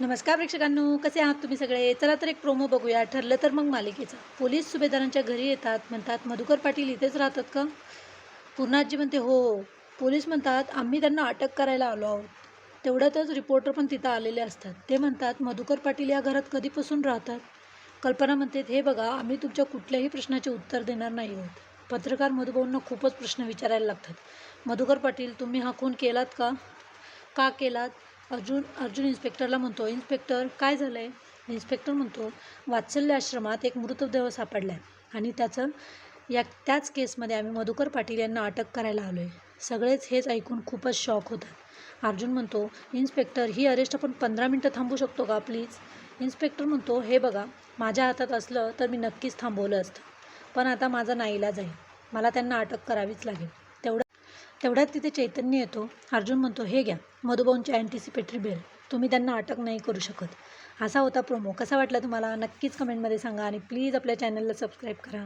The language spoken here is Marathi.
नमस्कार प्रेक्षकांनो कसे आहात तुम्ही सगळे? चला तर एक प्रोमो बघूया. ठरलं तर मग मालिकेचा. पोलीस सुभेदारांच्या घरी येतात म्हणतात मधुकर पाटील इथेच राहतात का? पूर्णाजी म्हणते हो. हो पोलीस म्हणतात आम्ही त्यांना अटक करायला आलो आहोत. तेवढ्यातच रिपोर्टर पण तिथं आलेले असतात. ते म्हणतात मधुकर पाटील या घरात कधीपासून राहतात? कल्पना म्हणते हे बघा आम्ही तुमच्या कुठल्याही प्रश्नाचे उत्तर देणार नाही आहोत. पत्रकार मधुभाऊंना खूपच प्रश्न विचारायला लागतात. मधुकर पाटील तुम्ही हा खून केलात का? का केलात? अर्जुन अर्जुन इन्स्पेक्टरला म्हणतो इन्स्पेक्टर काय झालं आहे इन्स्पेक्टर म्हणतो वात्सल्य आश्रमात एक मृतदेह सापडला आहे आणि त्याचं या त्याच केसमध्ये आम्ही मधुकर पाटील यांना अटक करायला आलो आहे सगळेच हेच ऐकून खूपच शॉक होतात. अर्जुन म्हणतो इन्स्पेक्टर ही अरेस्ट आपण पंधरा मिनटं थांबू शकतो का प्लीज इन्स्पेक्टर म्हणतो हे बघा माझ्या हातात असलं तर मी नक्कीच थांबवलं असतं. पण आता माझा नाईलाज आहे. मला त्यांना अटक करावीच लागेल. तेवढ्यात तिथे चैतन्य येतो. अर्जुन म्हणतो हे घ्या मधुभाऊंची अँटिसिपेटरी बेल तुम्ही त्यांना अटक नाही करू शकत. असा होता प्रोमो कसा वाटला तुम्हाला? नक्कीच कमेंटमध्ये सांगा आणि प्लीज आपल्या चॅनलला सबस्क्राईब करा.